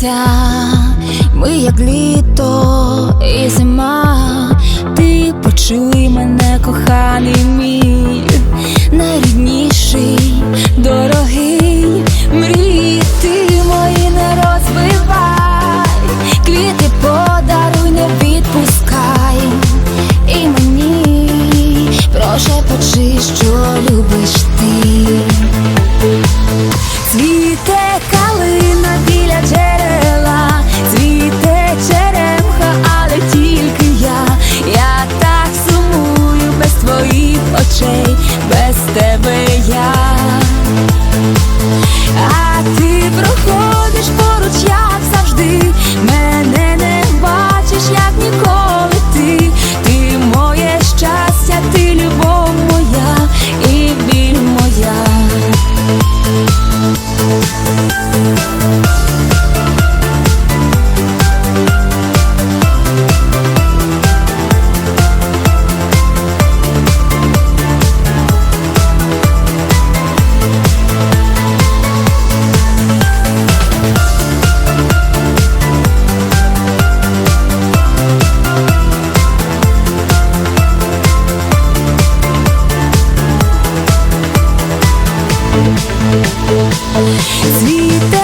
життя, ми як літо і зима, ти почуй мене, коханий мій, найрідніший. Stay with Світа